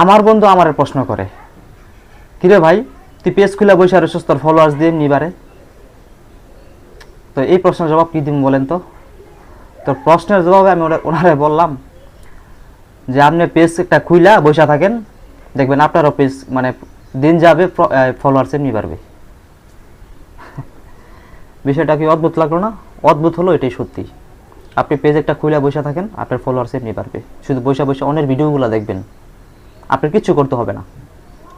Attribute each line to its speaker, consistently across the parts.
Speaker 1: আমার বন্ধু আমার প্রশ্ন করে, কিরে ভাই, তুই পেজ খুলে বসে আর তোর ফলোয়ার্স দিয়ে নিবারে তো এই প্রশ্নের জবাব কি দিম বলেন তো? তো প্রশ্নের জবাবে আমি ওনারে বললাম যে, আপনি পেজ একটা খুইলা বসে থাকেন, দেখবেন আপনারও পেজ মানে দিন যাবে ফলোয়ার্স এমনি বাড়বে। বিষয়টা কি অদ্ভুত লাগল না? অদ্ভুত হলো এটাই সত্যি। আপনি পেজ একটা খুলে বসে থাকেন, আপনার ফলোয়ার্স এমনি বাড়বে। শুধু বসে বসে অন্যের ভিডিওগুলো দেখবেন। আপনার কিচ্ছু করতে হবে না।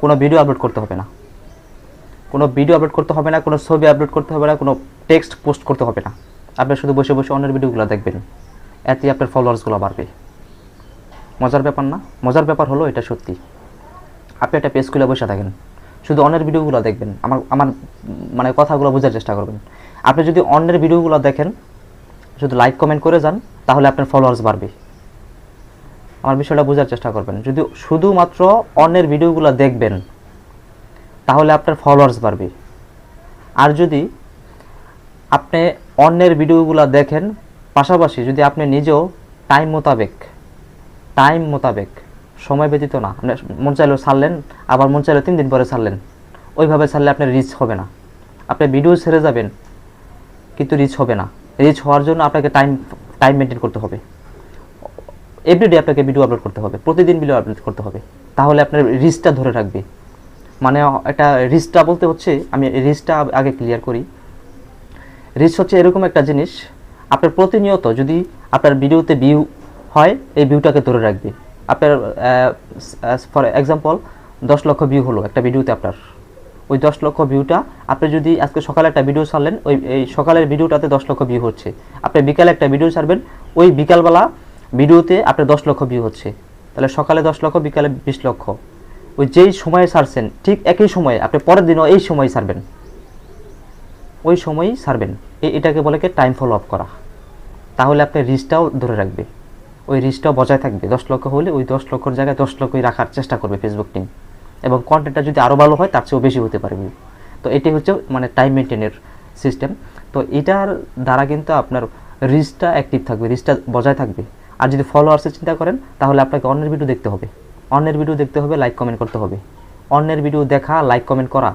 Speaker 1: কোনো ভিডিও আপলোড করতে হবে না। কোনো ভিডিও আপলোড করতে হবে না, কোনো ছবি আপলোড করতে হবে না, কোনো টেক্সট পোস্ট করতে হবে না। আপনি শুধু বসে বসে অন্যের ভিডিওগুলো দেখবেন। এতে আপনার ফলোয়ার্সগুলো বাড়বে। মজার ব্যাপার না, মজার ব্যাপার হলো এটা সত্যি। আপনি একটা পেজ খুলে বসে থাকেন। শুধু অন্যের ভিডিওগুলো দেখবেন। আমার আমার মানে কথাগুলো বোঝার চেষ্টা করবেন। আপনি যদি অন্যের ভিডিওগুলো দেখেন, শুধু লাইক কমেন্ট করে যান, তাহলে আপনার ফলোয়ার্স বাড়বে। আমার বিষয়টা বোঝার চেষ্টা করবেন। যদি শুধুমাত্র অন্যের ভিডিওগুলো দেখবেন, তাহলে আপনার ফলোয়ার্স বাড়বে। আর যদি আপনি অন্যের ভিডিওগুলো দেখেন, পাশাপাশি যদি আপনি নিজেও টাইম মোতাবেক টাইম মোতাবেক সময় ব্যতীত না মন চাইলেও ছাড়লেন, আবার মন চাইলেও তিন দিন পরে ছাড়লেন, ওইভাবে ছাড়লে আপনার রিচ হবে না। আপনি ভিডিও ছেড়ে যাবেন, কিন্তু রিচ হবে না। রিচ হওয়ার জন্য আপনাকে টাইম টাইম মেনটেন করতে হবে। এভরিডে আপনাকে ভিডিও আপলোড করতে হবে, প্রতিদিন ভিডিও আপলোড করতে হবে। তাহলে আপনার রিচটা ধরে রাখবে। মানে একটা রিচটা বলতে হচ্ছে, আমি রিচটা আগে ক্লিয়ার করি। রিচ হচ্ছে এরকম একটা জিনিস, আপনার প্রতিনিয়ত যদি আপনার ভিডিওতে ভিউ হয়, এই ভিউটাকে ধরে রাখবে। আপনার ফর এক্সাম্পল দশ লক্ষ ভিউ হলো একটা ভিডিওতে আপনার। ওই দশ লক্ষ ভিউটা আপনি যদি আজকে সকালে একটা ভিডিও ছাড়লেন, ওই, এই সকালের ভিডিওটাতে দশ লক্ষ ভিউ হচ্ছে। আপনি বিকালে একটা ভিডিও ছাড়বেন, ওই বিকালবেলা ভিডিওতে আপনার দশ লক্ষ ভিউ হচ্ছে। তাহলে সকালে দশ লক্ষ, বিকালে বিশ লক্ষ। ওই যেই সময়ে সারছেন, ঠিক একই সময়ে, আপনি পরের দিনও এই সময় সারবেন। ওই সময়ই সারবেন। এটাকে বলে কি টাইম ফলো আপ করা। তাহলে আপনি রিচটাও ধরে রাখবে। ওই রিচটাও বজায় থাকবে। দশ লক্ষ হলে ওই দশ লক্ষর জায়গায় দশ লক্ষই রাখার চেষ্টা করবে ফেসবুক টিম এবং কন্টেন্টটা যদি আরও ভালো হয়, তার চেয়েও বেশি হতে পারবে তো এটাই হচ্ছে মানে টাইম মেনটেনের সিস্টেম তো এটার দ্বারা কিন্তু আপনার রিচটা অ্যাক্টিভ থাকবে রিচটা বজায় থাকবে। আর যদি ফলোয়ার্সের চিন্তা করেন, তাহলে আপনাকে অন্যের ভিডিও দেখতে হবে। অন্যের ভিডিও দেখতে হবে লাইক কমেন্ট করতে হবে। অন্যের ভিডিও দেখা লাইক কমেন্ট করা,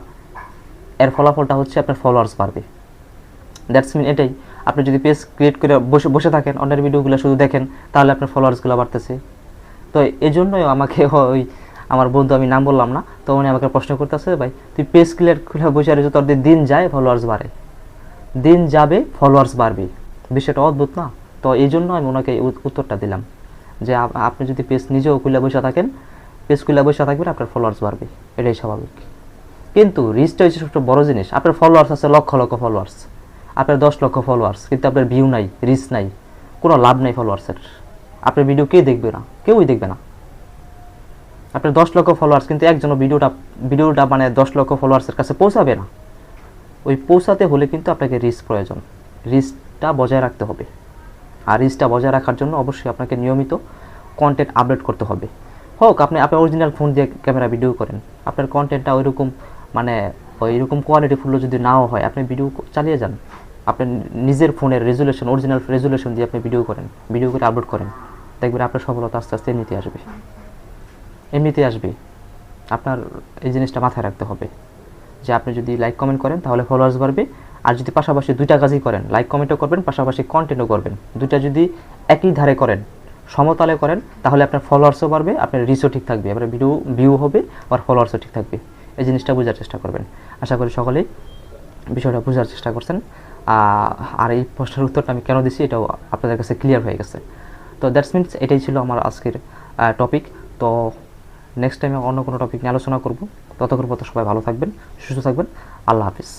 Speaker 1: এর ফলাফলটা হচ্ছে আপনার ফলোয়ার্স বাড়বে। দ্যাটস মিন এটাই। আপনি যদি পেজ ক্রিয়েট করে বসে বসে থাকেন, অন্যের ভিডিওগুলো শুধু দেখেন, তাহলে আপনার ফলোয়ার্সগুলো বাড়তেছে। তো এই জন্যই আমাকে ওই আমার বন্ধু, আমি নাম বললাম না, তো উনি আমাকে প্রশ্ন করতেছে, ভাই, তুই পেজ ক্লিয়ার খুলে বসে রয়েছে তোর দিন যায় ফলোয়ার্স বাড়ে। দিন যাবে ফলোয়ার্স বাড়বে। বিষয়টা অদ্ভুত না? তো এই জন্য আমি ওনাকে উত্তরটা দিলাম যে আপ- আপনি যদি পেজ নিজেও খুলে বসে থাকেন, পেজ খুলে বসে থাকবেন আপনার ফলোয়ার্স বাড়বে, এটাই স্বাভাবিক। কিন্তু রিচটা হচ্ছে সবচেয়ে বড় জিনিস, আপনার ফলোয়ার্স আছে লক্ষ লক্ষ ফলোয়ার্স আপনার দশ লক্ষ ফলোয়ার্স কিন্তু আপনার ভিউ নাই রিচ নাই, কোনো লাভ নাই ফলোয়ার্সের আপনার ভিডিও কে দেখবে না, কেউই দেখবে না। আপনার দশ লক্ষ ফলোয়ার্স কিন্তু একজনও ভিডিওটা ভিডিওটা মানে দশ লক্ষ ফলোয়ার্সের কাছে পৌঁছাবে না। ওই পৌঁছাতে হলে কিন্তু আপনাকে রিচ প্রয়োজন রিস্কটা বজায় রাখতে হবে। আর রিচটা বজায় রাখার জন্য অবশ্যই আপনাকে নিয়মিত কন্টেন্ট আপলোড করতে হবে। হোক, আপনি আপনার অরিজিনাল ফোন দিয়ে ক্যামেরা ভিডিও করেন। আপনার কন্টেন্টটা ওইরকম মানে ওইরকম কোয়ালিটিফুল যদি নাও হয়, আপনি ভিডিও চালিয়ে যান। আপনি নিজের ফোনের রেজুলেশন অরিজিনাল রেজুলেশন দিয়ে আপনি ভিডিও করেন ভিডিও করে আপলোড করেন। দেখবেন আপনার সফলতা আস্তে আস্তে এমনিতে আসবে। এমনিতে আসবে। আপনার এই জিনিসটা মাথায় রাখতে হবে। যে আপনি যদি লাইক কমেন্ট করেন, তাহলে ফলোয়ার্স বাড়বে। আর যদি পাশাপাশি দুইটা কাজই করেন লাইক কমেন্টও করবেন, পাশাপাশি কন্টেন্টও করবেন। দুইটা যদি একই ধারে করেন, সমতালে করেন, তাহলে আপনার ফলোয়ার্সও বাড়বে, আপনার রিচও ঠিক থাকবে, আপনার ভিডিও ভিউ হবে আর ফলোয়ার্সও ঠিক থাকবে। এই জিনিসটা বোঝার চেষ্টা করবেন। আশা করি সকলেই বিষয়টা বোঝার চেষ্টা করছেন। আর এই প্রশ্নের উত্তরটা আমি কেন দিছি, এটাও আপনাদের কাছে ক্লিয়ার হয়ে গেছে। তো দ্যাটস মিনস এটাই ছিল আমার আজকের টপিক তো নেক্সট টাইমে অন্য কোনো টপিক নিয়ে আলোচনা করব। ততক্ষণ পর্যন্ত সবাই ভালো থাকবেন, সুস্থ থাকবেন। আল্লাহ হাফিজ।